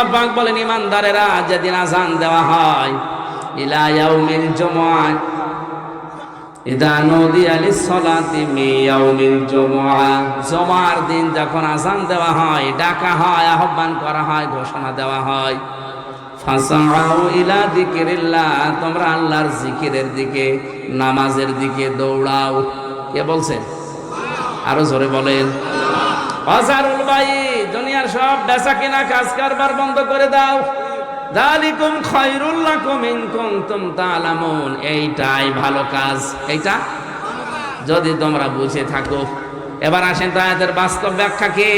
আল্লাহ পাক বলেন, ইমানদারেরা যেদিন আজান দেওয়া হয়, ইলা ইয়াউমিল জুমআ। ইদা নদী আলি সলাতি মিয়াউমিল জুমআ। জুমার দিন যখন আজান দেওয়া হয়, ডাকা হয়, আহ্বান করা হয়, ঘোষণা দেওয়া হয়। ফাসাউ ইলা যিকিরিল্লাহ, তোমরা আল্লাহর জিকিরের দিকে, নামাজের দিকে দৌড়াও। কে বলছেন আরও জোরে বলেন। অজারুল ভাই দুনিয়ার সব বেচা কিনা কাজ কারবার বন্ধ করে দাও। দালিকুম খায়রুল লাকুম ইন কুনতুম তাআলামুন। এইটাই ভালো কাজ। এইটা? যদি তোমরা বুঝে থাকো। এবার আসেন তো আয়াতের বাস্তব ব্যাখ্যা কি?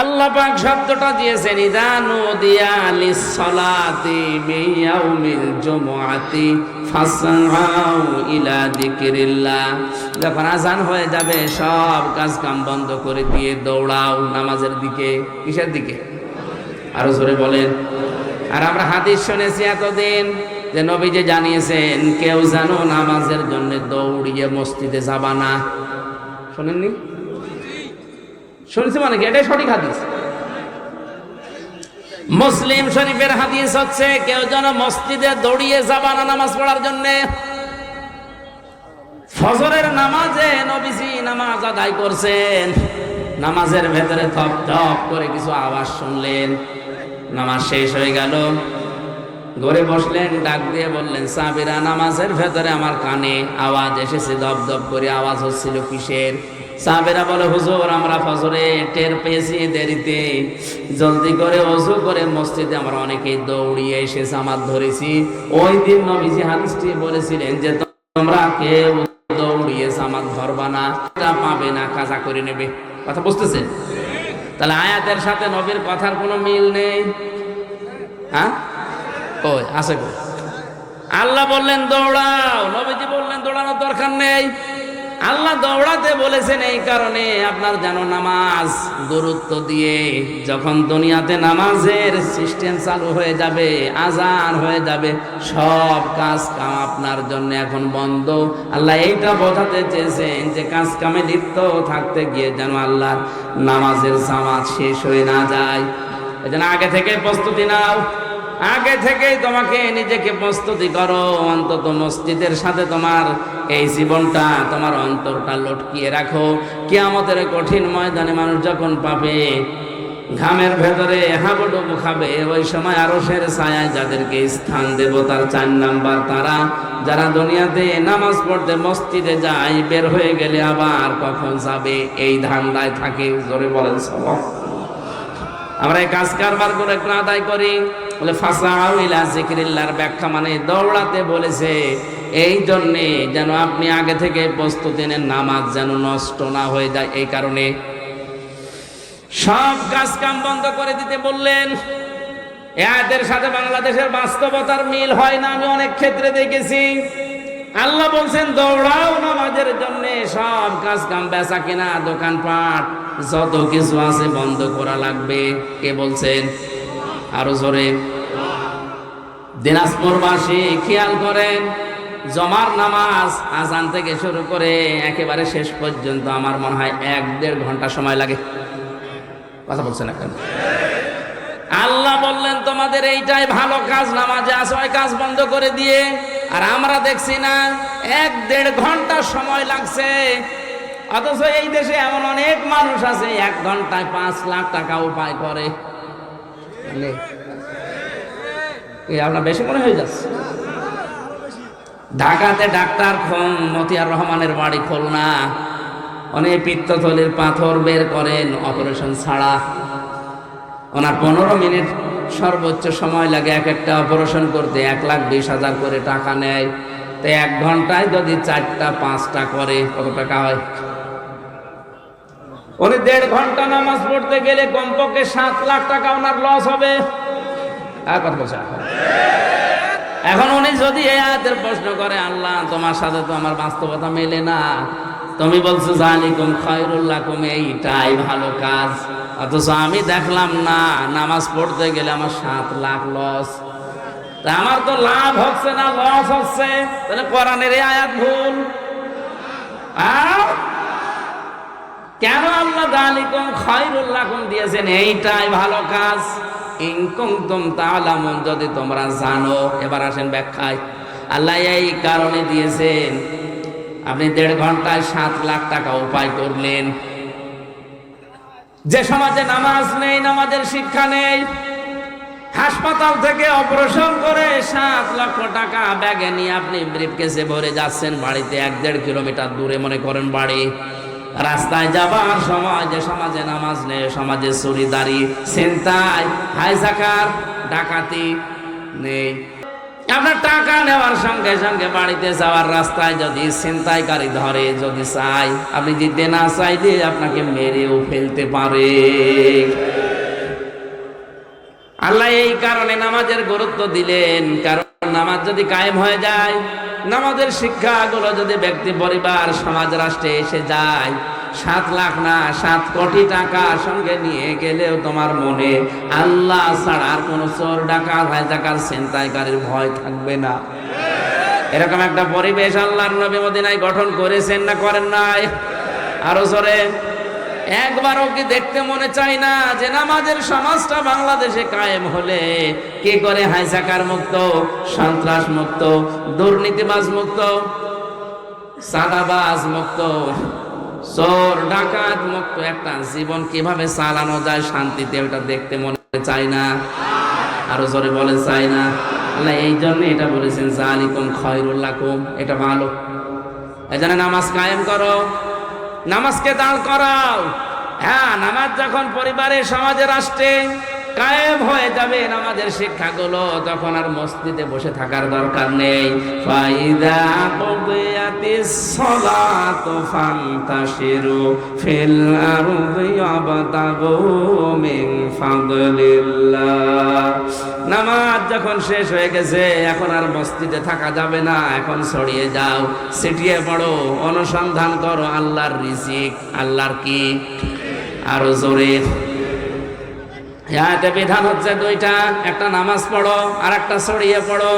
আল্লাহ পাক শব্দটা দিয়েছেন ইদানু দিয়া লিসসালাতি মিয়াউমিল জুমআতি। ফাসআউ ইলা যিকিরিল্লাহ। যখন আজান হয়ে যাবে, সব কাজ কাম বন্ধ করে দিয়ে দৌড়াও নামাজের দিকে। কিসের দিকে? আরও জোরে বলেন। আর আমরা হাদিস শুনেছি এতদিন যে নবী যে জানিয়েছেন, কেউ জানো নামাজের জন্য দৌড়িয়ে মসজিদে যাবা না। শোনেননি? শুনছি মানে কি? এটাই সঠিক হাদিস। মুসলিম শরীফের হাদিস হচ্ছে, কেউ যেন মসজিদে দৌড়িয়ে যাবা না নামাজ পড়ার জন্য ফজরের নামাজে নবীজি নামাজ আদায় করছেন। নামাজের ভেতরে থপ থপ করে কিছু আওয়াজ শুনলেন। নামাজ শেষ হয়ে গেল। ঘরে বসলেন, ডাক দিয়ে বললেন, সাবিরা, নামাজের ভেতরে আমার কানে আওয়াজ এসেছে দপ দপ করে আওয়াজ হচ্ছিল কিসের? সাবেরা বলে, হুজুর, আমরা ফজরে টের পেয়েছি দেরিতে। জলদি করে অজু করে মসজিদে আমরা অনেকেই দৌড়িয়ে এসে জামাত ধরেছি। ওই দিন নবীজি হাদিসটি বলেছিলেন যে, তোমরা কেউ দৌড়িয়ে জামাত ধরবা না তা পাবে না, কাজা করে নেবে। কথা বুঝতেছেন তাহলে আয়াতের সাথে নবীর কথার কোনো মিল নেই? হ্যাঁ? ওই আছে আল্লাহ বললেন, দৌড়াও। নবীজি বললেন, দৌড়ানোর দরকার নেই। আল্লাহ দৌড়াতে বলেছেন, এই কারণে আপনার যেন নামাজ গুরুত্ব দিয়ে যখন দুনিয়াতে নামাজের সিস্টেম চালু হয়ে যাবে, আজান হয়ে যাবে, সব কাজ কাম আপনার জন্য এখন বন্ধ। আল্লাহ এইটা বোঝাতে চেয়েছেন যে, কাজ কামে লিপ্ত থাকতে গিয়ে যেন আল্লাহ নামাজের সামাজ শেষ হয়ে না যায়। এই জন্য আগে থেকে প্রস্তুতি নাও। আগে থেকেই তোমাকে নিজেকে প্রস্তুতি করো। অন্তত মসজিদের সাথে তোমার এই জীবনটা, তোমার অন্তরটা লটকিয়ে রাখো। কিয়ামতের কঠিন ময়দানে মানুষ যখন পাবে, ঘামের ভেতরে হাবুডুবু খাবে, ওই সময় আরও সের ছায়ায় যাদেরকে স্থান দেব, তার চার নাম্বার তারা। যারা দুনিয়াতে নামাজ পড়তে মসজিদে যায়, বের হয়ে গেলে আবার কখন যাবে? এই ধান্দায় থাকে, জোরে বলেন সবক আমরা এই কাজ কারবার করে একটু আদায় করি। বলে ফাঁসাও ইলা জিকিরিল্লার ব্যাখ্যা মানে দৌড়াতে বলেছে। এই জন্যে যেন আপনি আগে থেকে প্রস্তুতি নেন, নামাজ যেন নষ্ট না হয়ে যায় এই কারণে। সব কাজ কাম বন্ধ করে দিতে বললেন। এদের সাথে বাংলাদেশের বাস্তবতার মিল হয় না, আমি অনেক ক্ষেত্রে দেখেছি। আল্লাহ বলছেন, দৌড়াও নামাজের জন্য, সব কাজ কাম বেচা কিনা, দোকানপাট, যত কিছু আছে বন্ধ করা লাগবে। কে বলছেন? আরও জোরে। দিনাজপুরবাসী খেয়াল করেন জমার নামাজ আজান থেকে শুরু করে একেবারে শেষ পর্যন্ত আমার মনে হয় এক দেড় ঘণ্টা সময় লাগে। কথা বলছেন এখন? আল্লাহ বললেন, তোমাদের এইটাই ভালো কাজ, নামাজে আসো ওই কাজ বন্ধ করে দিয়ে, আর আমরা দেখছি না, এক দেড় ঘণ্টা সময় লাগছে। অথচ এই দেশে এমন অনেক মানুষ আছে, এক ঘন্টায় পাঁচ লাখ টাকা উপায় করে। এ আপনার বেশি মনে হয়ে যাচ্ছে। ঢাকাতে ডাক্তার মতিয়ার রহমানের বাড়ি খুলনা। অনেক পিত্তথলির পাথর বের করেন অপারেশন ছাড়া। ওনার পনেরো মিনিট সর্বোচ্চ সময় লাগে এক একটা অপারেশন করতে। এক লাখ বিশ হাজার করে টাকা নেয়। তো এক ঘন্টায় যদি চারটা, পাঁচটা করে, কত টাকা হয়? উনি দেড় ঘণ্টা নামাজ পড়তে গেলে কমপক্ষে সাত লাখ টাকা ওনার লস হবে। আর এখন? উনি যদি এই প্রশ্ন করে, আল্লাহ, তোমার সাথে তো আমার বাস্তবতা মেলে না। তুমি বলছো, জালিকুম খয়রুল্লাকুম এইটাই ভালো কাজ। অথচ আমি দেখলাম না, নামাজ পড়তে গেলে আমার সাত লাখ লস আমার তো লাভ হচ্ছে না লস হচ্ছে। তাহলে কোরআনের আয়াত ভুল। আহ? কেন আল্লাহ জালিকুম খয়রুল্লাকুম দিয়েছেন? এইটাই ভালো কাজ। ইনকুম তালামুন, যদি তোমরা জানো। এবার আসেন ব্যাখ্যায়। আল্লাহ এই কারণে দিয়েছেন। আপনি দেড় ঘন্টায় সাত লাখ টাকা উপায় করলেন। যে সমাজে নামাজ নেই, নামাজের শিক্ষা নেই, হাসপাতাল থেকে অপারেশন করে সাত লক্ষ টাকা ব্যাগে নিয়ে আপনি ব্রিফকেসে ভরে যাচ্ছেন বাড়িতে, এক দেড় কিলোমিটার দূরে, মনে করেন বাড়ি। রাস্তায় যাবার সময় যে সমাজে নামাজ নেই, সমাজে চুরিদারি চিন্তায় হাইজাকার ডাকাতি নেই। আপনার টাকা নেওয়ার সঙ্গে সঙ্গে বাড়িতে যাওয়ার রাস্তায় যদি ছিনতাইকারী ধরে, যদি চাই আপনি দিতে না চাইলে আপনাকে মেরেও ফেলতে পারে। আল্লাহ এই কারণে নামাজের গুরুত্ব দিলেন, কারণ নামাজ যদি কায়েম হয়ে যায়, নামাজের শিক্ষাগুলো যদি ব্যক্তি পরিবার, সমাজ, রাষ্ট্রে এসে যায়, সাত লাখ না, সাত কোটি টাকা সঙ্গে নিয়ে গেলেও তোমার মনে আল্লাহ ছাড়া আর কোনো চোর ডাকা ভাই টাকার ছিনতাইকারীর ভয় থাকবে না। এরকম একটা পরিবেশ আল্লাহর নবী মদিনায় গঠন করেছেন না করেন নাই? আরও জোরে। একবারও কি দেখতে মনে চাই না যে নামাজের সমাজটা বাংলাদেশে কায়েম হলে কে করে হাইসাকার মুক্ত, সন্ত্রাস মুক্ত, দুর্নীতিবাজ মুক্ত, সাদাবাজ মুক্ত, চোর, ডাকাত মুক্ত? একটা জীবন কীভাবে চালানো যায় শান্তিতে ওটা দেখতে মনে চাই না। আরও জোরে বলে চাই না। এই জন্য এটা বলেছেন, জালিকুম খয়রুল্লাকুম এটা ভালো। এই নামাজ কায়েম করো। নামাজকে দাঁড় করাও। হ্যাঁ নামাজ যখন পরিবারে সমাজে রাষ্ট্রে কায়েম হয়ে যাবে নামাজের শিক্ষাগুলো, তখন আর মসজিদে বসে থাকার দরকার নেই। ফাইদা কুদিয়াতিস সালাতু ফান্তাশিরু ফিল আরদি মিন ফাদলিল্লাহ। নামাজ যখন শেষ হয়ে গেছে, এখন আর মসজিদে থাকা যাবে না, এখন ছড়িয়ে যাও, ছিটিয়ে পড়ো, অনুসন্ধান করো, আল্লাহর রিজিক, আল্লাহর কি? আরও জোরে। এতে বিধান হচ্ছে দুইটা একটা নামাজ পড়ো আর একটা সরিয়ে পড়ো।